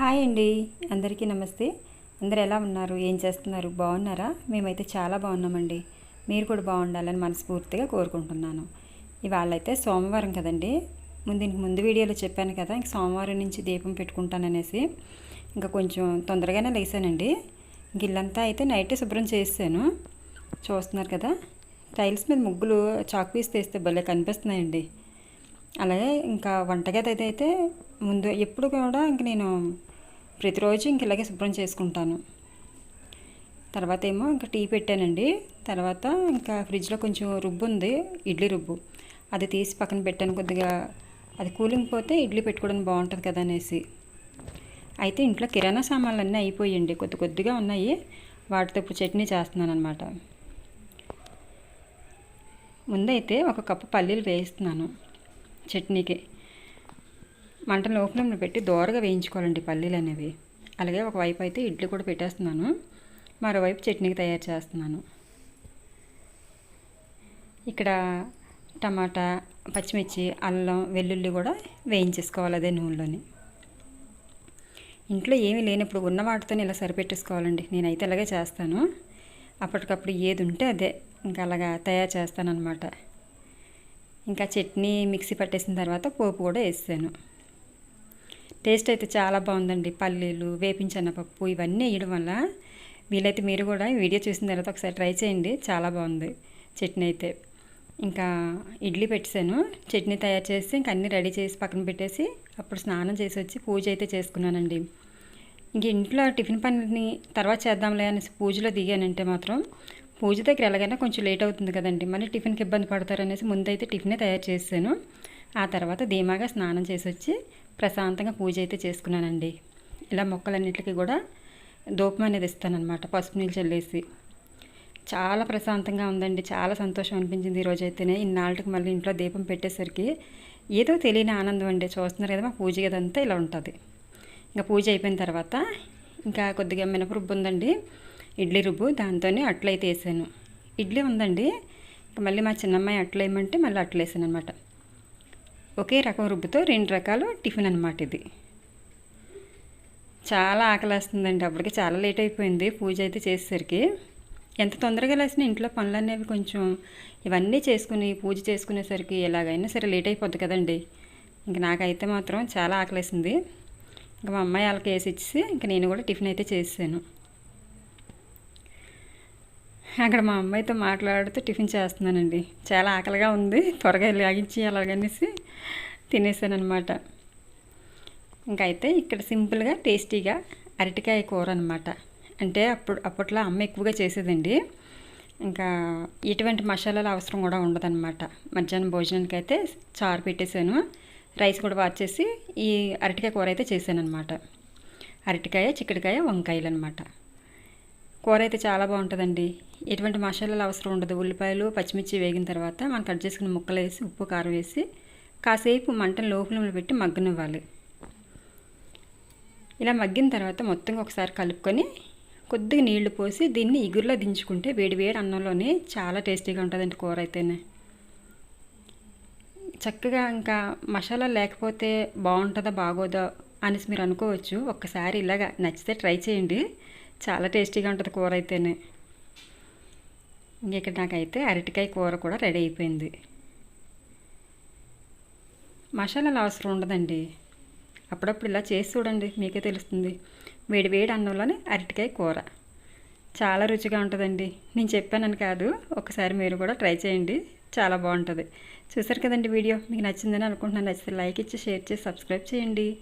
Hi అండి. అందరికీ నమస్తే. అందరు ఎలా ఉన్నారు? ఏం చేస్తున్నారు? బాగున్నారా? మేమైతే చాలా బాగున్నామండి. మీరు కూడా బాగుండాలని మనస్ఫూర్తిగా కోరుకుంటున్నాను. ఇవాళ అయితే సోమవారం కదండి. ముందు ఇంక ముందు వీడియోలో చెప్పాను కదా ఇంక సోమవారం నుంచి దీపం పెట్టుకుంటాననేసి ఇంకా కొంచెం తొందరగానే లేసానండి. గిల్లంతా అయితే నైట్ శుభ్రం చేసాను చూస్తున్నారు కదా టైల్స్ మీద ముగ్గులు చాక్ పీస్ తీస్తే భలే కనిపిస్తున్నాయండి. అలాగే ఇంకా వంటగది అయితే అయితే ముందు ఎప్పుడు కూడా ఇంక నేను ప్రతిరోజు ఇంక ఇలాగే శుభ్రం చేసుకుంటాను. తర్వాత ఏమో ఇంకా టీ పెట్టానండి. తర్వాత ఇంకా ఫ్రిడ్జ్లో కొంచెం రుబ్బు ఉంది ఇడ్లీ రుబ్బు. అది తీసి పక్కన పెట్టాను కొద్దిగా. అది కూలింగ్ పోతే ఇడ్లీ పెట్టుకోవడం బాగుంటుంది కదా అనేసి. అయితే ఇంట్లో కిరాణా సామాన్లు అన్నీ అయిపోయండి కొద్ది కొద్దిగా ఉన్నాయి. వాటితో ఇప్పుడు చట్నీ చేస్తున్నాను అనమాట ముందైతే ఒక కప్పు పల్లీలు వేయిస్తున్నాను చట్నీకి. మంట లోపలంలో పెట్టి దోరగా వేయించుకోవాలండి పల్లీలు అనేవి. అలాగే ఒకవైపు అయితే ఇడ్లీ కూడా పెట్టేస్తున్నాను. మరోవైపు చట్నీకి తయారు చేస్తున్నాను. ఇక్కడ టమాటా పచ్చిమిర్చి అల్లం వెల్లుల్లి కూడా వేయించేసుకోవాలి అదే నూనెలోని. ఇంట్లో ఏమీ లేనప్పుడు ఉన్న వాటితోనే ఇలా సరిపెట్టేసుకోవాలండి. నేనైతే అలాగే చేస్తాను. అప్పటికప్పుడు ఏది ఉంటే అదే ఇంకా అలాగా తయారు చేస్తాను అనమాట ఇంకా చట్నీ మిక్సీ పట్టేసిన తర్వాత పోపు కూడా వేసాను టేస్ట్ అయితే చాలా బాగుందండి. పల్లీలు వేపించన్నపప్పు ఇవన్నీ వేయడం వల్ల వీలైతే మీరు కూడా వీడియో చూసిన తర్వాత ఒకసారి ట్రై చేయండి. చాలా బాగుంది చట్నీ అయితే. ఇంకా ఇడ్లీ పెట్టాను చట్నీ తయారు చేసి ఇంకా అన్నీ రెడీ చేసి పక్కన పెట్టేసి అప్పుడు స్నానం చేసి వచ్చి పూజ అయితే చేసుకున్నానండి. ఇంక ఇంట్లో టిఫిన్ పనిని తర్వాత చేద్దాంలే అనేసి పూజలో దిగానంటే మాత్రం పూజ దగ్గర ఎలాగైనా కొంచెం లేట్ అవుతుంది కదండి. మళ్ళీ టిఫిన్కి ఇబ్బంది పడతారనేసి ముందైతే టిఫినే తయారు చేశాను. ఆ తర్వాత ధీమాగా స్నానం చేసి వచ్చి ప్రశాంతంగా పూజ అయితే చేసుకున్నానండి. ఇలా మొక్కలన్నిటికీ కూడా దూపం అనేది ఇస్తానన్నమాట పసుపు నీళ్ళు చల్లేసి. చాలా ప్రశాంతంగా ఉందండి చాలా సంతోషం అనిపించింది ఈరోజు అయితేనే. ఇన్నాళ్ళకి మళ్ళీ ఇంట్లో దీపం పెట్టేసరికి ఏదో తెలియని ఆనందం అండి. చూస్తున్నారు కదా మా పూజ గదంతా ఇలా ఉంటుంది. ఇంకా పూజ అయిపోయిన తర్వాత ఇంకా కొద్దిగా మినప రుబ్బు ఉందండి ఇడ్లీ రుబ్బు దాంతోనే అట్లయితే వేసాను. ఇడ్లీ ఉందండి ఇంకా మళ్ళీ మా చిన్నమ్మాయి అట్లేయమంటే మళ్ళీ అట్లేసాను అనమాట ఒకే రకం రుబ్బుతో రెండు రకాలు టిఫిన్ అనమాట ఇది. చాలా ఆకలేస్తుందండి. అప్పటికి చాలా లేట్ అయిపోయింది పూజ అయితే చేసేసరికి. ఎంత తొందరగా లేసినా ఇంట్లో పనులు అనేవి కొంచెం ఇవన్నీ చేసుకుని పూజ చేసుకునేసరికి ఎలాగైనా సరే లేట్ అయిపోద్ది కదండి. ఇంక నాకైతే మాత్రం చాలా ఆకలేసింది. ఇంకా మా అమ్మాయి వాళ్ళకి వేసి ఇచ్చి ఇంక నేను కూడా టిఫిన్ అయితే చేసాను అక్కడ మా అమ్మాయితో మాట్లాడుతూ టిఫిన్ చేస్తున్నానండి. చాలా ఆకలిగా ఉంది. త్వరగా లాగించి అలాగనేసి తినేసానమాట అనమాట ఇంకైతే ఇక్కడ సింపుల్గా టేస్టీగా అరటికాయ కూర అనమాట అంటే అప్పుడు అప్పట్లో అమ్మ ఎక్కువగా చేసేదండి. ఇంకా ఎటువంటి మసాలాల అవసరం కూడా ఉండదన్నమాట. మధ్యాహ్నం భోజనానికి అయితే చారు పెట్టేశాను. రైస్ కూడా వాచేసి ఈ అరటికాయ కూర అయితే చేశానమాట అనమాట అరటికాయ చిక్కడికాయ వంకాయలు అనమాట కూర అయితే చాలా బాగుంటుందండి. ఎటువంటి మసాలాలు అవసరం ఉండదు. ఉల్లిపాయలు పచ్చిమిర్చి వేగిన తర్వాత మనం కట్ చేసుకున్న ముక్కలు వేసి ఉప్పు కారం వేసి కాసేపు మంటను లోపల పెట్టి మగ్గనివ్వాలి. ఇలా మగ్గిన తర్వాత మొత్తం ఒకసారి కలుపుకొని కొద్దిగా నీళ్ళు పోసి దీన్ని ఇగురులో దించుకుంటే వేడి వేడి అన్నంలోనే చాలా టేస్టీగా ఉంటుందండి కూర అయితేనే. చక్కగా ఇంకా మసాలా లేకపోతే బాగుంటుందా బాగోదా అనేసి మీరు అనుకోవచ్చు. ఒక్కసారి ఇలాగా నచ్చితే ట్రై చేయండి. చాలా టేస్టీగా ఉంటుంది కూర అయితేనే. ఇక్కడ నాకైతే అరటికాయ కూర కూడా రెడీ అయిపోయింది. మసాలాలు అవసరం ఉండదండి. అప్పుడప్పుడు ఇలా చేసి చూడండి మీకే తెలుస్తుంది. వేడి వేడి అన్నంలోనే అరటికాయ కూర. చాలా రుచిగా ఉంటుందండి. నేను చెప్పానని కాదు ఒకసారి మీరు కూడా ట్రై చేయండి. చాలా బాగుంటుంది. చూసారు కదండి వీడియో? మీకు నచ్చిందని అనుకుంటున్నాను. నచ్చితే లైక్ ఇచ్చి షేర్ చేసి సబ్స్క్రైబ్ చేయండి.